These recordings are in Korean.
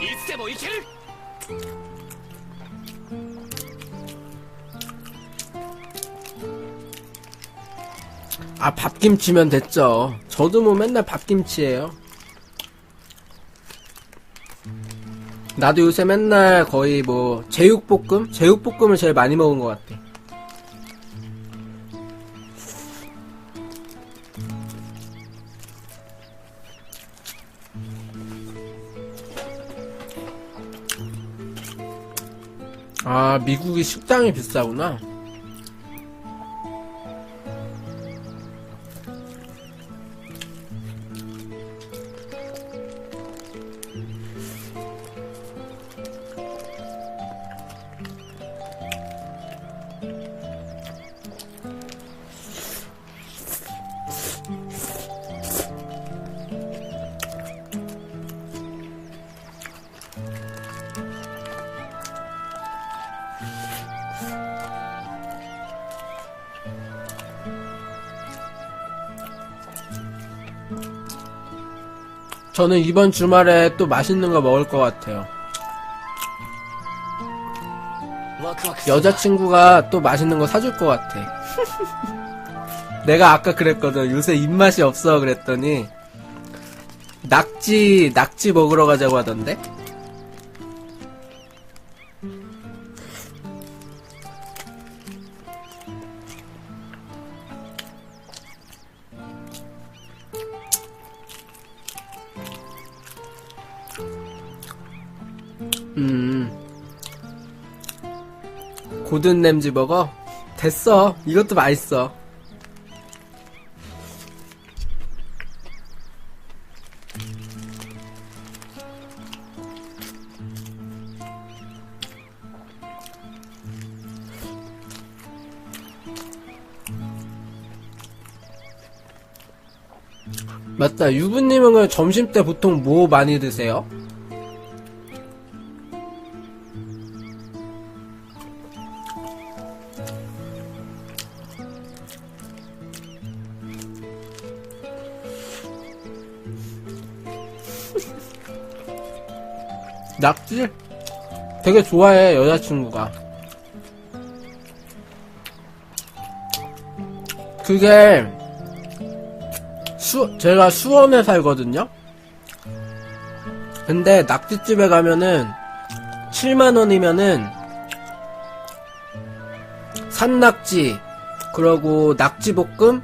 いつでも行ける 아, 밥김치면 됐죠. 저도 뭐 맨날 밥김치예요. 나도 요새 맨날 거의 뭐 제육볶음? 제육볶음을 제일 많이 먹은 것 같아. 아, 미국이 식당이 비싸구나. 저는 이번 주말에 또 맛있는 거 먹을 것 같아요. 여자친구가 또 맛있는 거 사줄 것 같아. 내가 아까 그랬거든. 요새 입맛이 없어 그랬더니 낙지 낙지 먹으러 가자고 하던데. 고든 램지 버거? 됐어. 이것도 맛있어. 맞다. 유부님은 점심 때 보통 뭐 많이 드세요? 낙지? 되게 좋아해, 여자친구가. 그게, 수, 제가 수원에 살거든요? 근데 낙지집에 가면은, 7만원이면은, 산낙지, 그러고 낙지볶음,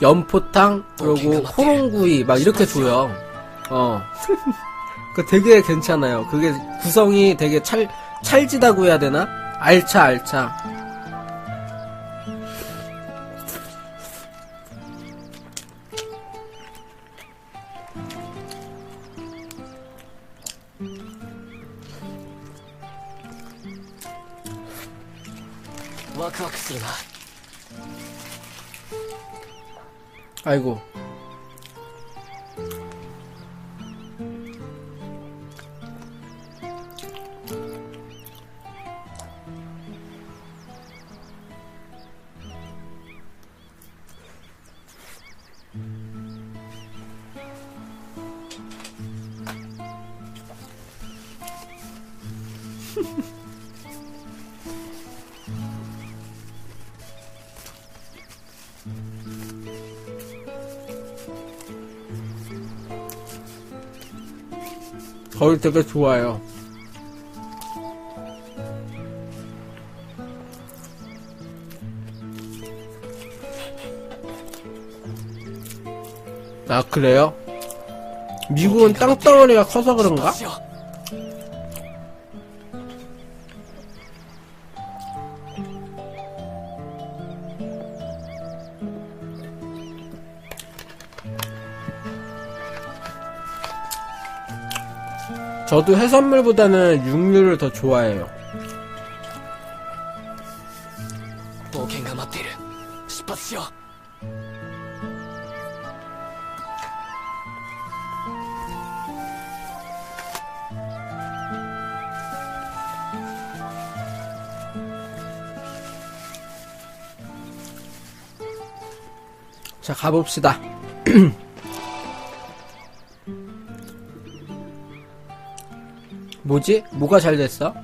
연포탕, 그리고 호롱구이, 막 이렇게 줘요. 어. 그 되게 괜찮아요. 그게 구성이 되게 찰 찰지다고 해야 되나? 알차 알차. 와크와크 쓰나. 아이고. 거기 되게 좋아요. 아, 그래요? 미국은 땅덩어리가 커서 그런가? 저도 해산물보다는 육류를 더 좋아해요. 자, 가봅시다. 뭐지? 뭐가 잘 됐어?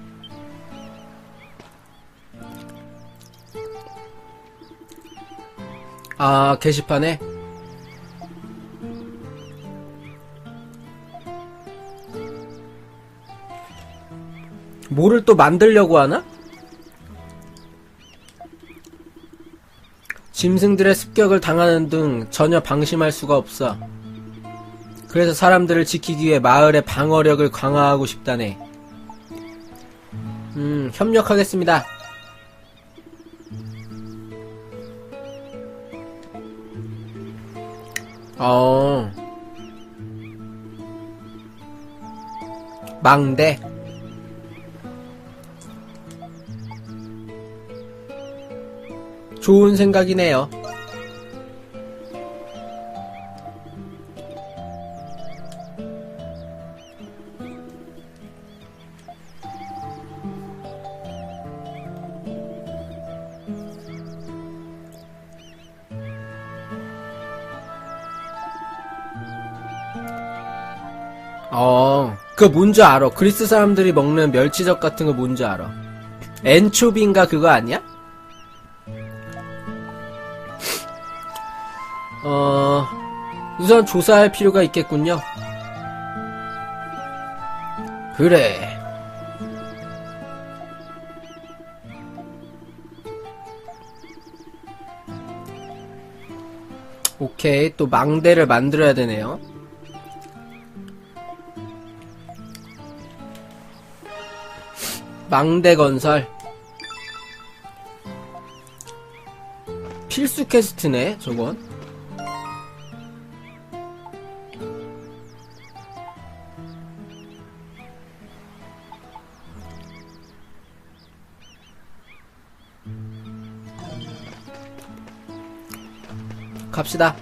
아, 게시판에? 뭐를 또 만들려고 하나? 짐승들의 습격을 당하는 등 전혀 방심할 수가 없어. 그래서 사람들을 지키기 위해 마을의 방어력을 강화하고 싶다네. 음, 협력하겠습니다. 어. 망대. 좋은 생각이네요. 어, 그 뭔지 알아. 그리스 사람들이 먹는 멸치젓 같은 거 뭔지 알아. 엔초비인가 그거 아니야? 어, 우선 조사할 필요가 있겠군요. 그래. 오케이, 또 망대를 만들어야 되네요. 망대 건설. 필수 퀘스트네, 저건. 갑시다.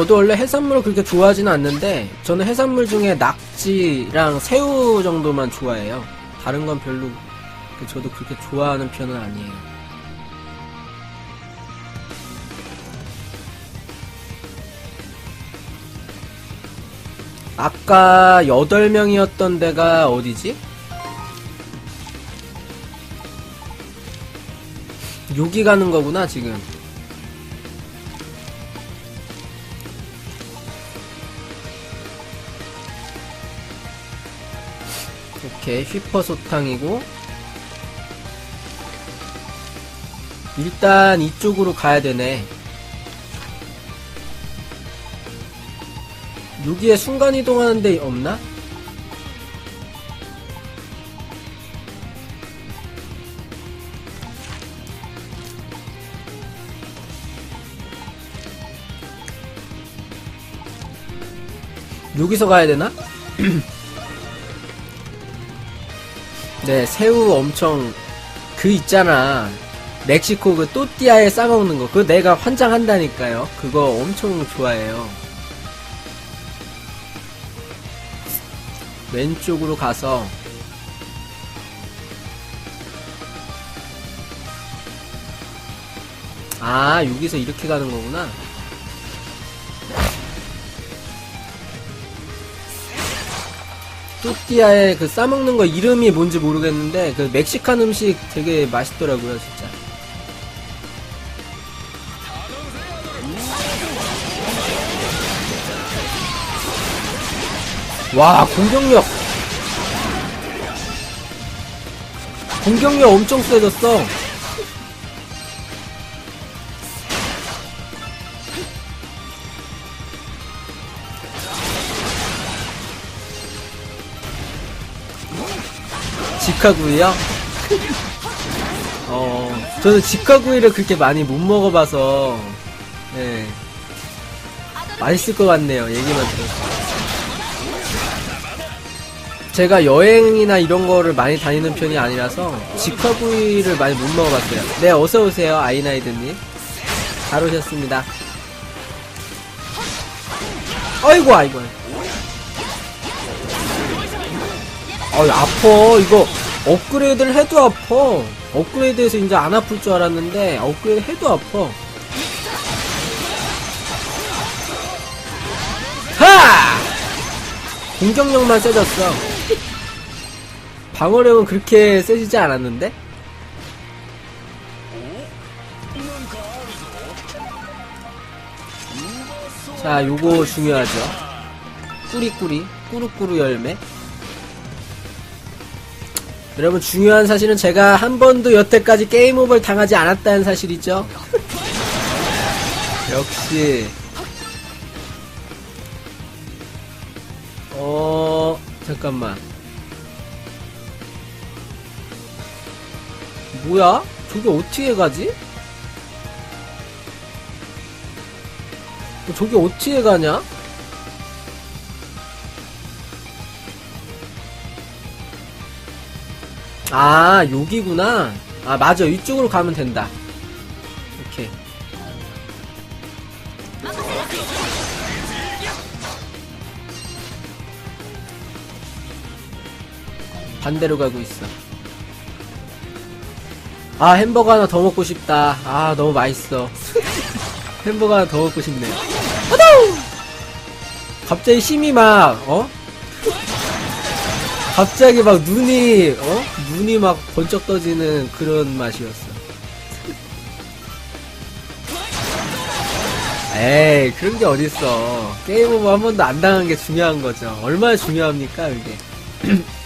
저도 원래 해산물을 그렇게 좋아하지는 않는데 저는 해산물 중에 낙지랑 새우 정도만 좋아해요. 다른 건 별로 그 저도 그렇게 좋아하는 편은 아니에요. 아까 8명이었던 데가 어디지? 여기 가는 거구나, 지금. 오케이, 휘퍼 소탕이고. 일단 이쪽으로 가야 되네. 여기에 순간이동하는 데 없나? 여기서 가야 되나? 네, 새우 엄청 그 있잖아. 멕시코 그 또띠아에 싸먹는 거. 그거 내가 환장한다니까요. 그거 엄청 좋아해요. 왼쪽으로 가서 아, 여기서 이렇게 가는 거구나. 또띠아에 그 싸먹는 거 이름이 뭔지 모르겠는데 그 멕시칸 음식 되게 맛있더라고요 진짜. 와 공격력. 공격력 엄청 세졌어 직화구이요? 어, 저는 직화구이를 그렇게 많이 못 먹어봐서, 네. 맛있을 것 같네요, 얘기만 들어서. 제가 여행이나 이런 거를 많이 다니는 편이 아니라서, 직화구이를 많이 못 먹어봤어요. 네, 어서오세요, 아이나이드님. 잘 오셨습니다. 아이고, 아이고. 아이, 아파, 이거. 업그레이드를 해도 아파. 업그레이드해서 이제 안 아플 줄 알았는데 업그레이드 해도 아파. 하! 공격력만 세졌어. 방어력은 그렇게 세지지 않았는데? 자, 요거 중요하죠. 꾸리꾸리, 꾸루꾸루 열매. 여러분, 중요한 사실은 제가 한 번도 여태까지 게임 오버를 당하지 않았다는 사실이죠. 역시. 어, 잠깐만. 뭐야? 저게 어떻게 가지? 어, 저게 어떻게 가냐? 아, 여기구나. 아, 맞아. 이쪽으로 가면 된다. 오케이. 반대로 가고 있어. 아, 햄버거 하나 더 먹고 싶다. 아, 너무 맛있어. 햄버거 하나 더 먹고. 아도! 갑자기 힘이 막, 어? 갑자기 막 눈이, 어? 눈이 막 번쩍 떠지는 그런 맛이었어. 에이, 그런 게 어딨어. 게임 오버 한 번도 안 당한 게 중요한 거죠. 얼마나 중요합니까, 이게.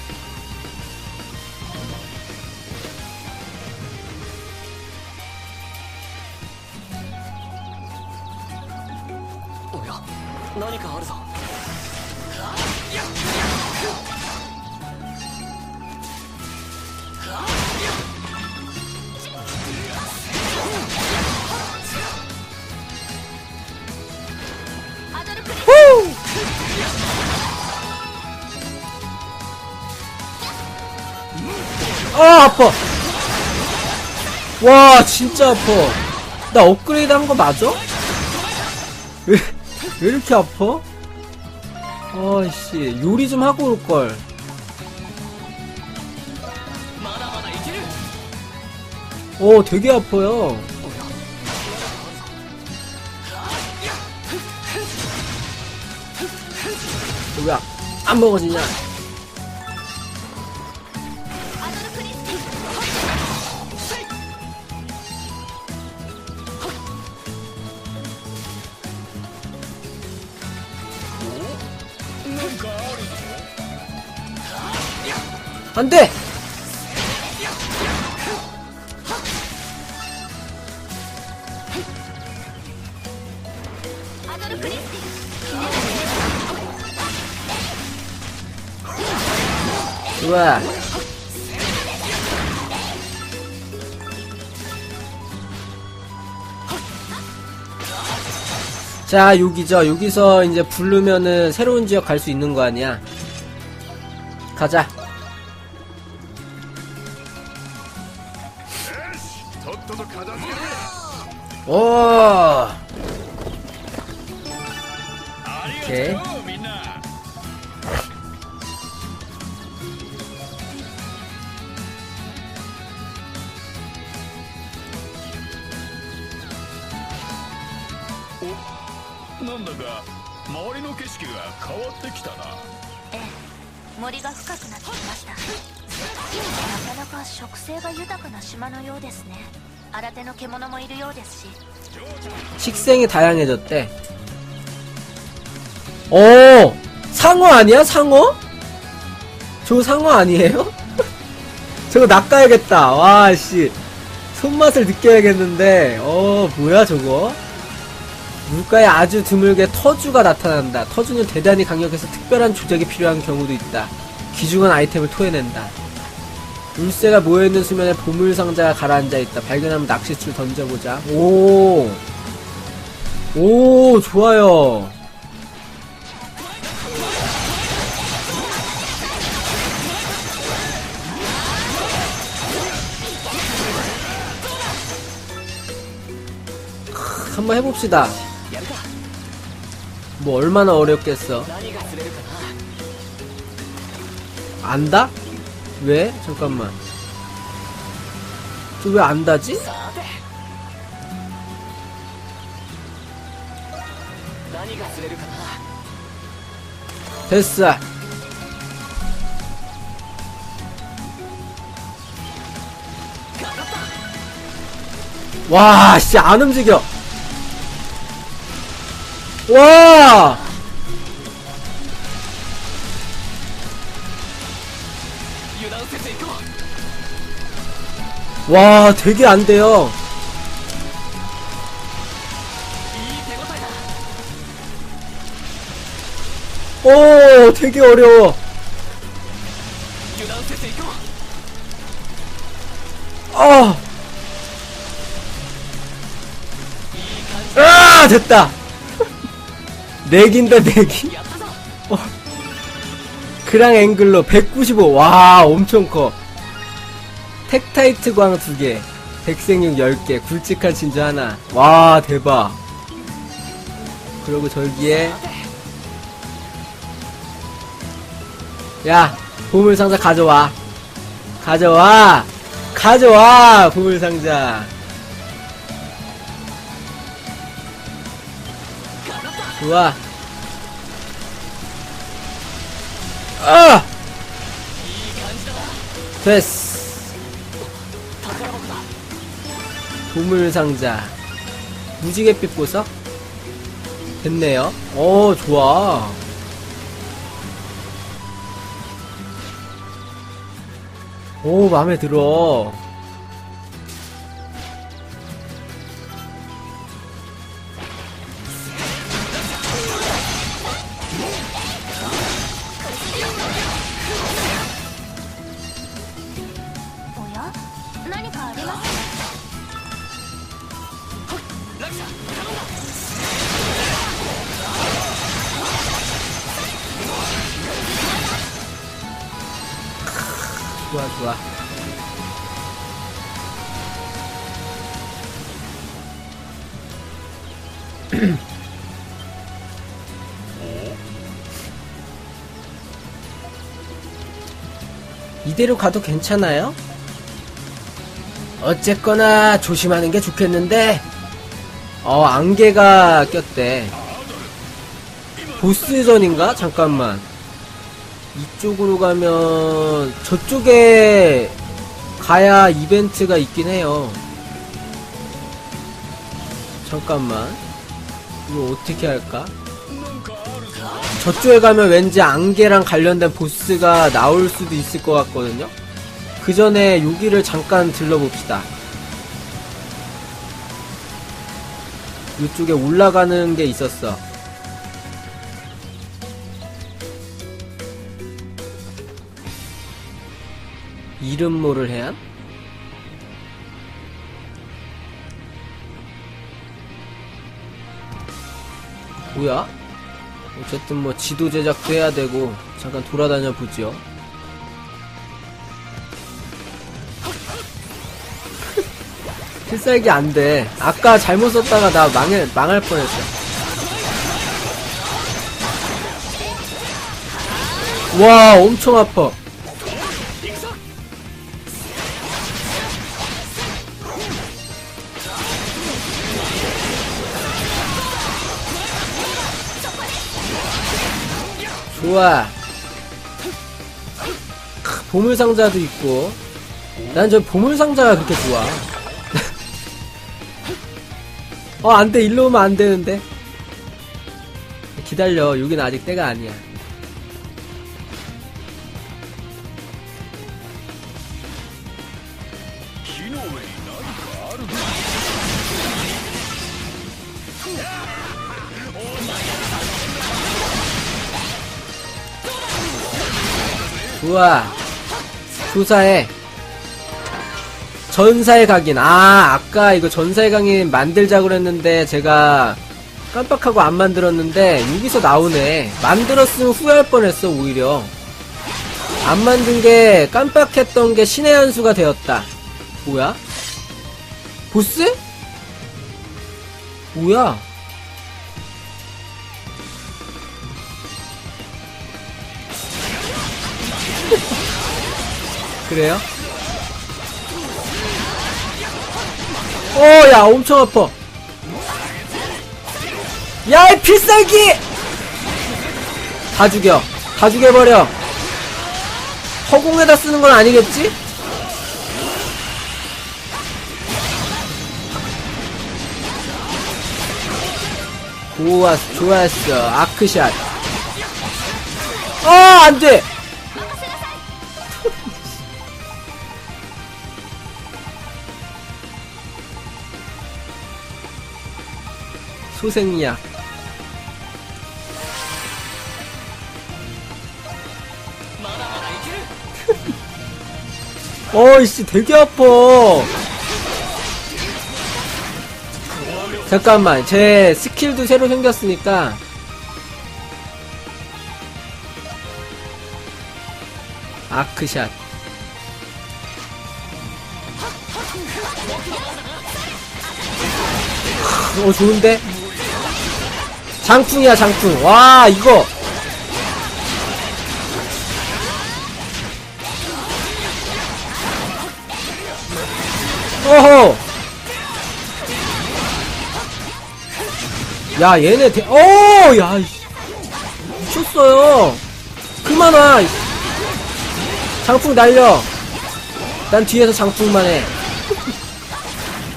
아 아파. 와 진짜 아파. 나 업그레이드 한 거 맞아? 왜, 왜 이렇게 아파? 아이씨 요리 좀 하고 올걸. 오 되게 아파요. 왜안 먹어지냐? 안 돼! 좋아. 자, 여기죠. 여기서 이제 부르면은 새로운 지역 갈 수 있는 거 아니야. 가자. おお OK なんだか周りの景色が変わってきたな。ええ森が深くなってきました。なかなか植生が豊かな島のようですね。新手の獣もいるようですし 식생이 다양해졌대. 오! 상어 아니야? 상어? 저거 상어 아니에요? 저거 낚아야겠다. 와, 씨. 손맛을 느껴야겠는데, 어, 뭐야, 저거? 물가에 아주 드물게 터주가 나타난다. 터주는 대단히 강력해서 특별한 조작이 필요한 경우도 있다. 귀중한 아이템을 토해낸다. 물새가 모여있는 수면에 보물상자가 가라앉아있다. 발견하면 낚싯줄 던져보자. 오! 오, 좋아요. 한번 해봅시다. 뭐 얼마나 어렵겠어. 안다? 왜? 잠깐만 저 왜 안 다지? 됐어 와, 씨, 안 움직여. 와! 와 되게 안 돼요. 오 되게 어려워. 아! 아 됐다. 내긴다 내기 어. 그랑 앵글로 195 와 엄청 커. 텍타이트 광 2개. 백생육 10개. 굵직한 진주 하나. 와, 대박. 그리고 저기에. 야, 보물상자 가져와. 가져와! 가져와! 보물상자. 좋아. 아! 됐어. 보물상자. 무지갯빛 보석? 됐네요. 어, 좋아. 오, 마음에 들어. 어, 좋아. 이대로 가도 괜찮아요? 어쨌거나 조심하는 게 좋겠는데, 어, 안개가 꼈대. 보스전인가? 잠깐만. 이쪽으로 가면 저쪽에 가야 이벤트가 있긴 해요. 잠깐만. 이거 어떻게 할까? 저쪽에 가면 왠지 안개랑 관련된 보스가 나올 수도 있을 것 같거든요. 그 전에 여기를 잠깐 들러봅시다. 이쪽에 올라가는 게 있었어. 이름 모를 해안? 뭐야? 어쨌든 뭐 지도 제작도 해야 되고 잠깐 돌아다녀 보죠. 필살기 안 돼. 아까 잘못 썼다가 나 망해, 망할 뻔했어. 와, 엄청 아파. 좋아. 크, 보물상자도 있고. 난 저 보물상자가 그렇게 좋아. 어, 안 돼. 일로 오면 안 되는데. 기다려. 여긴 아직 때가 아니야. 좋아. 조사해. 전사의 각인. 아, 아까 이거 전사의 각인 만들자고 그랬는데 제가 깜빡하고 안 만들었는데 여기서 나오네. 만들었으면 후회할 뻔했어, 오히려. 안 만든 게 깜빡했던 게 신의 한 수가 되었다. 뭐야? 보스? 뭐야? 그래요? 어, 야, 엄청 아파. 야, 이 필살기! 다 죽여. 다 죽여버려. 허공에다 쓰는 건 아니겠지? 좋았어, 좋았어. 아크샷. 아, 안 돼! 소생약. 어이씨, 되게 아파. 잠깐만, 제 스킬도 새로 생겼으니까. 아크샷. 어, 좋은데? 장풍이야, 장풍. 와, 이거. 어허! 야, 얘네 대, 어, 야, 이씨. 미쳤어요. 그만 와. 장풍 날려. 난 뒤에서 장풍만 해.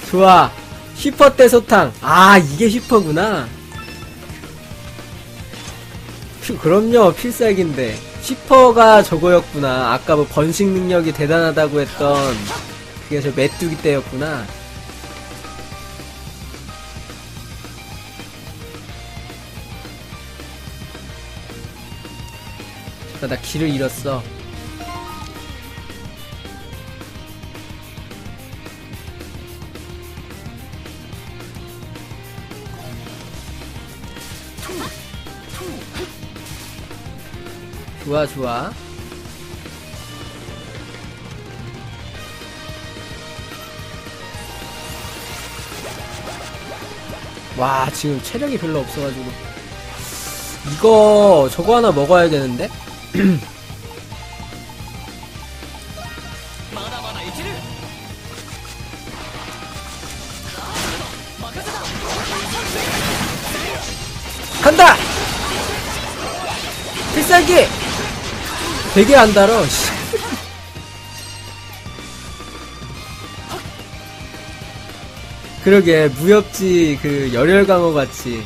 좋아. 휘퍼 때 소탕. 아, 이게 휘퍼구나. 피- 그럼요, 필살기인데. 휘퍼가 저거였구나. 아까 뭐 번식 능력이 대단하다고 했던 그게 저 메뚜기 때였구나. 잠깐, 나 길을 잃었어. 좋아 좋아. 와 지금 체력이 별로 없어가지고. 이거 저거 하나 먹어야 되는데? 간다! 필살기! 되게 안 달어, 씨. 그러게, 무협지, 그, 열혈 강호 같이.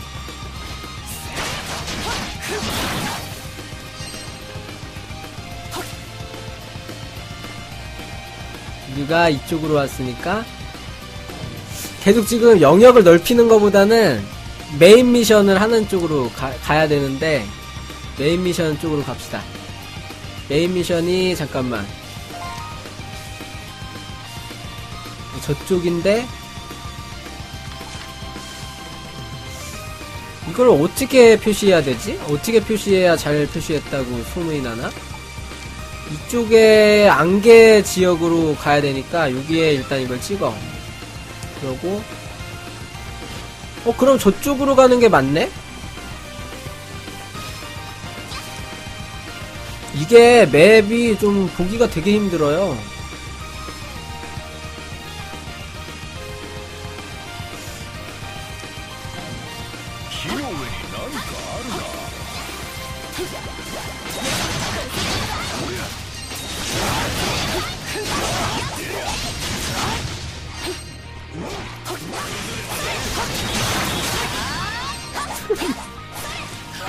우리가 이쪽으로 왔으니까, 계속 지금 영역을 넓히는 것보다는 메인 미션을 하는 쪽으로 가, 가야 되는데 메인 미션 쪽으로 갑시다. 메인 미션이 잠깐만 저쪽인데 이걸 어떻게 표시해야 되지? 어떻게 표시해야 잘 표시했다고 소문이 나나? 이쪽에 안개 지역으로 가야 되니까 여기에 일단 이걸 찍어. 그러고 어 그럼 저쪽으로 가는 게 맞네? 이게 맵이 좀 보기가 되게 힘들어요.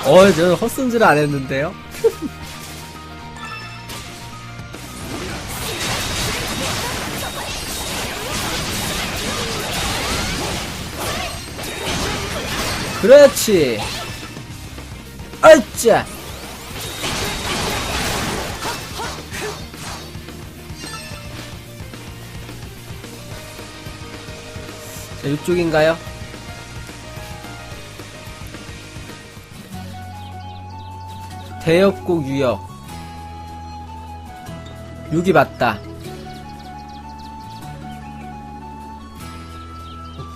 어, 저 헛손질 안 했는데요? 그렇지. 아이짜. 자, 이쪽인가요? 대엽곡 유역. 여기 맞다.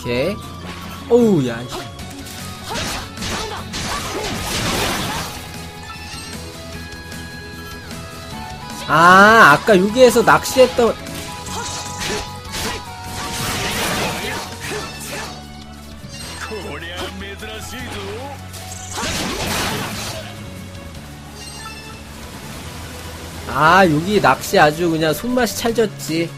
오케이. 어우, 야. 아 아까 여기에서 낚시했던 아 여기 낚시 아주 그냥 손맛이 찰졌지.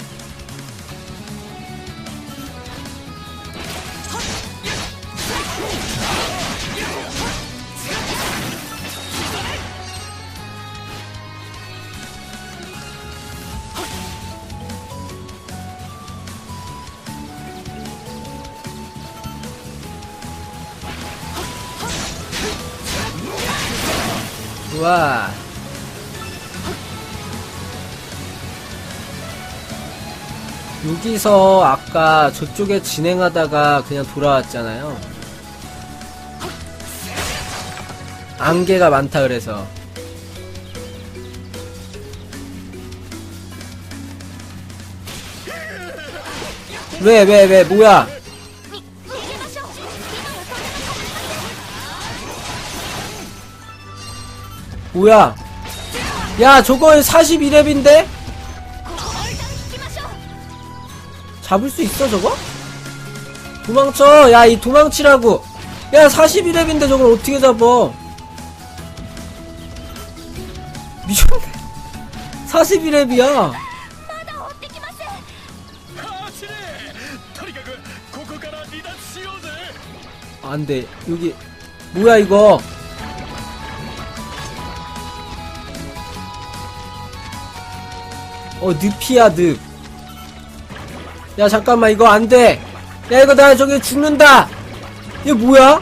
여기서 아까 저쪽에 진행하다가 그냥 돌아왔잖아요. 안개가 많다 그래서. 왜 왜, 왜, 뭐야? 뭐야? 야 저건 42렙인데? 잡을 수 있어 저거? 도망쳐. 야 이 도망치라고. 야 41렙인데 저걸 어떻게 잡어 미쳤네. 41렙이야. 안돼. 여기 뭐야 이거? 어 늪이야 늪. 야, 잠깐만, 이거 안 돼. 야, 이거 나 저기 죽는다! 이게 뭐야?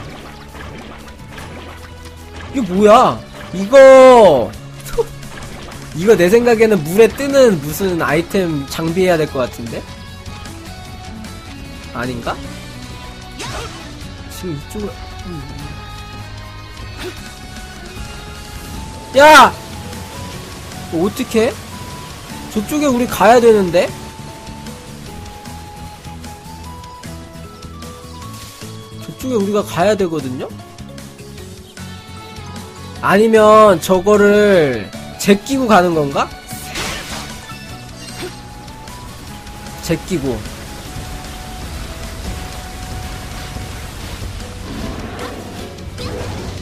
이게 뭐야? 이거, 이거 내 생각에는 물에 뜨는 무슨 아이템 장비해야 될 것 같은데? 아닌가? 지금 이쪽으로 야! 어, 어떻게? 저쪽에 우리 가야 되는데? 저쪽에 우리가 가야 되거든요? 아니면 저거를 제끼고 가는 건가? 제끼고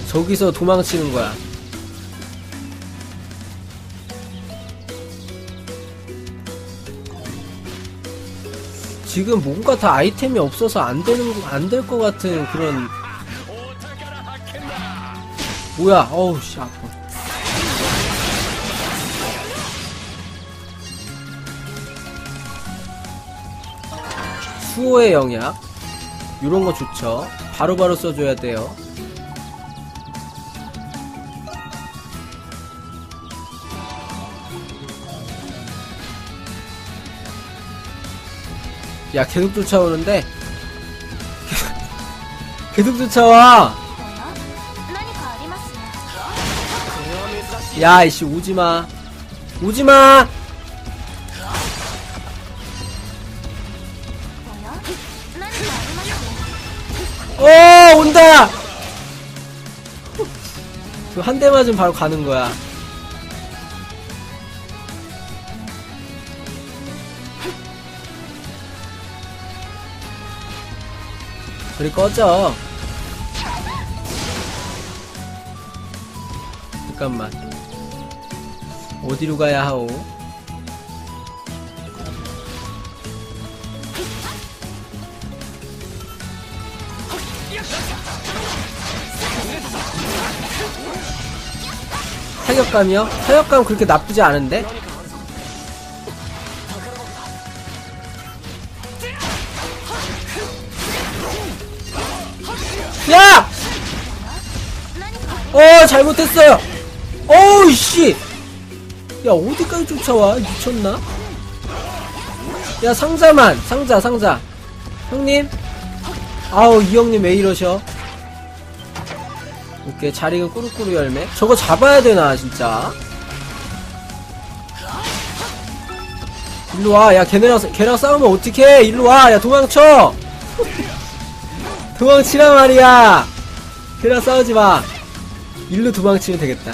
저기서 도망치는 거야. 지금 뭔가 다 아이템이 없어서 안 되는 안 될 것 같은 그런. 뭐야 어우 씨 아파. 수호의 영약 이런 거 좋죠. 바로바로 바로 써줘야 돼요. 야 계속 쫓아오는데? 계속 쫓아와! 야 이씨 오지마. 오지마! 오 어, 온다! 그한대 맞으면 바로 가는 거야. 그리 꺼져. 잠깐만. 어디로 가야 하오? 타격감이요? 타격감 그렇게 나쁘지 않은데? 잘못했어요! 어우, 씨! 야, 어디까지 쫓아와? 미쳤나? 야, 상자만! 상자, 상자. 형님? 아우, 이 형님 왜 이러셔? 오케이, 잘 익은 꾸루꾸루 열매. 저거 잡아야 되나, 진짜? 일로 와. 야, 걔네랑, 걔랑 싸우면 어떡해? 일로 와. 야, 도망쳐! 도망치란 말이야! 걔랑 싸우지 마. 일로 도망치면 되겠다.